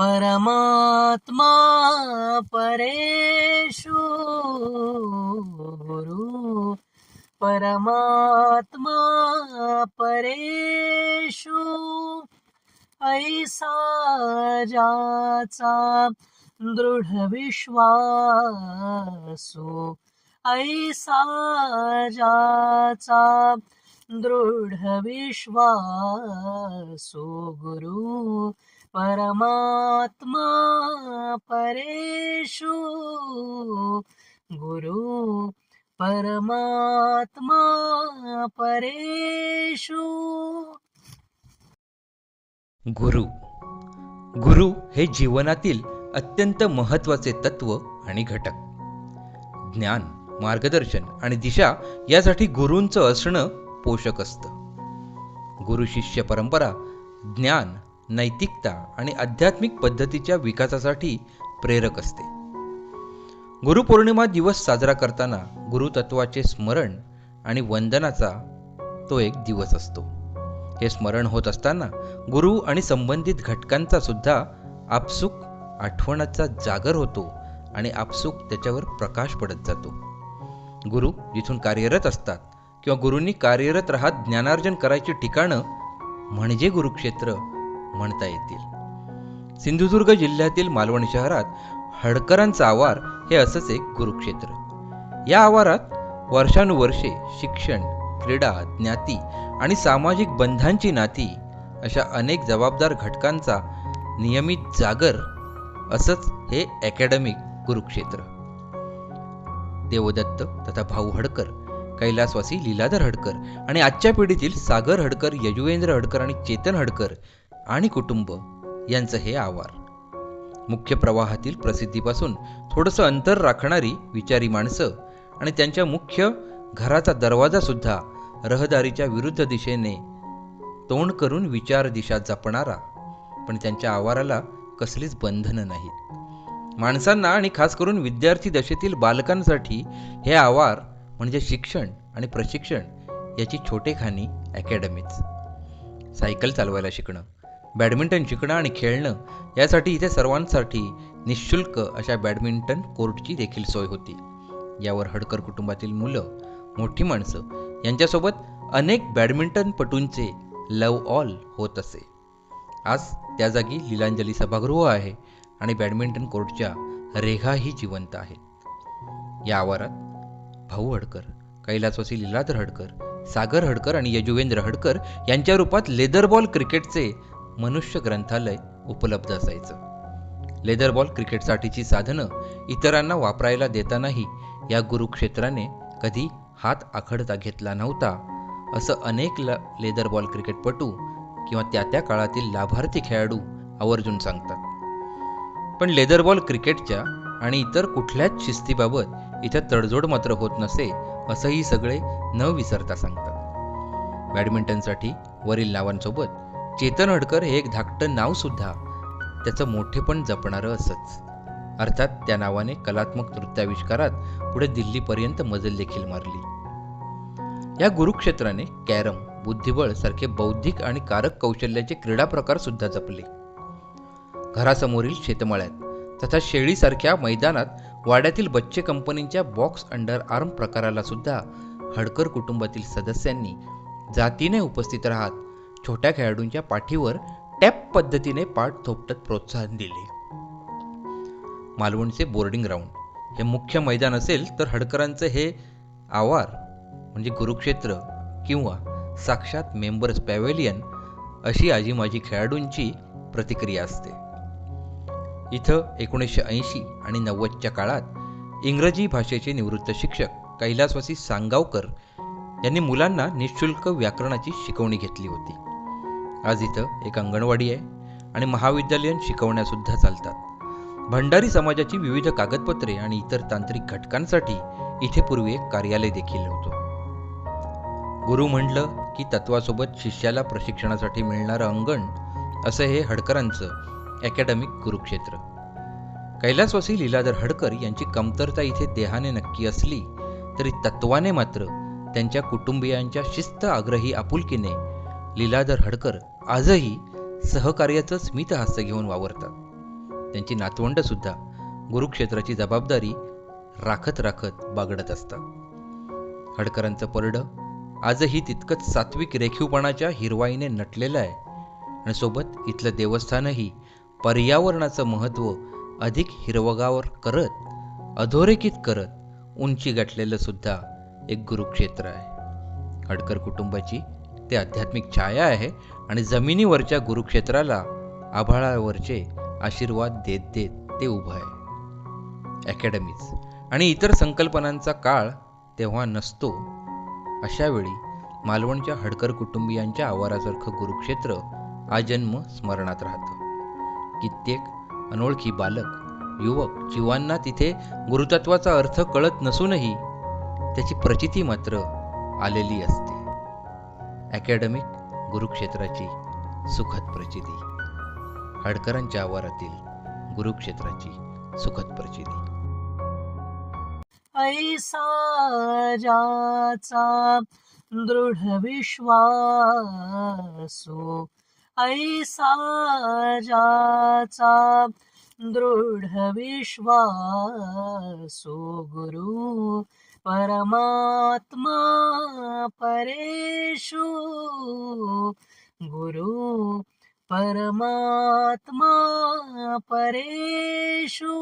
परमात्मा परेशो गुरु परमात्मा परेषु ऐसा जाचा दृढ विश्वासो। ऐसा जाचा दृढ विश्वासो गुरु। परमात्मा परेशु गुरु परमात्मा परेशु गुरु। गुरु हे जीवनातील अत्यंत महत्त्वाचे तत्व आणि घटक. ज्ञान मार्गदर्शन आणि दिशा यासाठी गुरूंचं असणं पोषक असतं. गुरु शिष्य परंपरा ज्ञान नैतिकता आणि आध्यात्मिक पद्धतीच्या विकासासाठी प्रेरक असते. गुरुपौर्णिमा दिवस साजरा करताना गुरुतत्वाचे स्मरण आणि वंदनाचा तो एक दिवस असतो. हे स्मरण होत असताना गुरु आणि संबंधित घटकांचा सुद्धा आपसूक आठवणाचा जागर होतो आणि आपसूक त्याच्यावर प्रकाश पडत जातो. गुरु जिथून कार्यरत असतात किंवा गुरूंनी कार्यरत राहत ज्ञानार्जन करायची ठिकाणं म्हणजे गुरुक्षेत्र म्हणता येतील. सिंधुदुर्ग जिल्ह्यातील मालवण शहरात हडकरांचा आवार हे असंच एक कुरुक्षेत्र. या आवारात वर्षानुवर्षे शिक्षण क्रीडा ज्ञाती आणि सामाजिक बंधांची नाती अशा अनेक जबाबदार घटकांचा नियमित जागर असंच हे अकॅडमिक कुरुक्षेत्र. देवदत्त तथा भाऊ हडकर कैलासवासी लीलाधर हडकर आणि आजच्या पिढीतील सागर हडकर यजुवेंद्र हडकर आणि चेतन हडकर आणि कुटुंब यांचं हे आवार. मुख्य प्रवाहातील प्रसिद्धीपासून थोडंसं अंतर राखणारी विचारी माणसं आणि त्यांच्या मुख्य घराचा दरवाजासुद्धा रहदारीच्या विरुद्ध दिशेने तोंड करून विचार दिशा जपणारा पण त्यांच्या आवाराला कसलीच बंधनं नाहीत माणसांना आणि खास करून विद्यार्थी दशेतील बालकांसाठी हे आवार म्हणजे शिक्षण आणि प्रशिक्षण याची छोटेखानी अकॅडमीच. सायकल चालवायला शिकणं. बॅडमिंटन शिकणं आणि खेळणं यासाठी इथे सर्वांसाठी निशुल्क अशा बॅडमिंटन कोर्टची देखील सोय होती. यावर हडकर कुटुंबातील मुलं मोठी माणसं यांच्यासोबत अनेक बॅडमिंटनपटूंचे लव ऑल होत असे. आज त्या जागी लीलांजली सभागृह आहे आणि बॅडमिंटन कोर्टच्या रेघाही जिवंत आहेत या आवारात भाऊ हडकर कैलासवासी लीलाधर हडकर सागर हडकर आणि यजुवेंद्र हडकर यांच्या रूपात लेदर बॉल क्रिकेटचे मनुष्य ग्रंथालय उपलब्ध असायचं. लेदरबॉल क्रिकेटसाठीची साधनं इतरांना वापरायला देतानाही या गुरुक्षेत्राने कधी हात आखडता घेतला नव्हता असं अनेक ल लेदरबॉल क्रिकेटपटू किंवा त्या त्या काळातील लाभार्थी खेळाडू आवर्जून सांगतात. पण लेदरबॉल क्रिकेटच्या आणि इतर कुठल्याच शिस्तीबाबत इथं तडजोड मात्र होत नसे असंही सगळे न विसरता सांगतात. बॅडमिंटनसाठी वरील नावांसोबत चेतन हडकर हे एक धाकटं नाव सुद्धा. त्याचं मोठेपण जपणारं असंच. अर्थात त्या नावाने कलात्मक नृत्याविष्कारात पुढे दिल्लीपर्यंत मजल देखील मारली. या गुरुक्षेत्राने कॅरम बुद्धिबळ सारखे बौद्धिक आणि कारक कौशल्याचे क्रीडा प्रकार सुद्धा जपले. घरासमोरील शेतमाळ्यात तथा शेळीसारख्या मैदानात वाड्यातील बच्चे कंपनीच्या बॉक्स अंडर आर्म प्रकाराला सुद्धा हडकर कुटुंबातील सदस्यांनी जातीने उपस्थित राहत छोट्या खेळाडूंच्या पाठीवर टॅप पद्धतीने पाठ थोपटत प्रोत्साहन दिले. मालवणचे बोर्डिंग ग्राउंड हे मुख्य मैदान असेल तर हडकरांचं हे आवार म्हणजे गुरुक्षेत्र किंवा साक्षात मेंबर्स पॅव्हेलियन अशी आजी माझी खेळाडूंची प्रतिक्रिया असते. इथं एकोणीसशे ऐंशी आणि नव्वदच्या काळात इंग्रजी भाषेचे निवृत्त शिक्षक कैलासवासी सांगावकर यांनी मुलांना निशुल्क व्याकरणाची शिकवणी घेतली होती. आज इथं एक अंगणवाडी आहे आणि महाविद्यालयीन शिकवण्यासुद्धा चालतात. भंडारी समाजाची विविध कागदपत्रे आणि इतर तांत्रिक घटकांसाठी इथे पूर्वी एक कार्यालय देखील होतं गुरु म्हणलं की तत्वासोबत शिष्याला प्रशिक्षणासाठी मिळणारं अंगण असं हे हडकरांचं अकॅडमिक कुरुक्षेत्र. कैलासवासी लीलाधर हडकर यांची कमतरता इथे देहाने नक्की असली तरी तत्वाने मात्र त्यांच्या कुटुंबियांच्या शिस्त आग्रही आपुलकीने लीलाधर हडकर आजही सहकार्याचं स्मितहास्य घेऊन वावरतात. त्यांची नातवंडसुद्धा गुरुक्षेत्राची जबाबदारी राखत राखत बागडत असतात. हडकरांचं परडं आजही तितकंच सात्विक रेखीवपणाच्या हिरवाईने नटलेलं आहे आणि सोबत इथलं देवस्थानही पर्यावरणाचं महत्त्व अधिक हिरवगावर करत अधोरेखित करत उंची गाठलेलं सुद्धा एक गुरुक्षेत्र आहे. हडकर कुटुंबाची ते आध्यात्मिक छाया आहे आणि जमिनीवरच्या गुरुक्षेत्राला आभाळावरचे आशीर्वाद देत देत ते उभं आहे. अकॅडमीज आणि इतर संकल्पनांचा काळ तेव्हा नसतो. अशावेळी मालवणच्या हडकर कुटुंबियांच्या आवारासारखं गुरुक्षेत्र आजन्म स्मरणात राहतं. कित्येक अनोळखी बालक युवक जीवांना तिथे गुरुतत्वाचा अर्थ कळत नसूनही त्याची प्रचिती मात्र आलेली असते. अकॅडमिक गुरुक्षेत्राची सुखद प्रचिती. हडकरांच्या आवारातील गुरुक्षेत्राची सुखद प्रचिती. ऐसा दृढ विश्वासो. ऐसा दृढ विश्वासो गुरु. परमात्मा परेशु गुरु परमात्मा परेषु।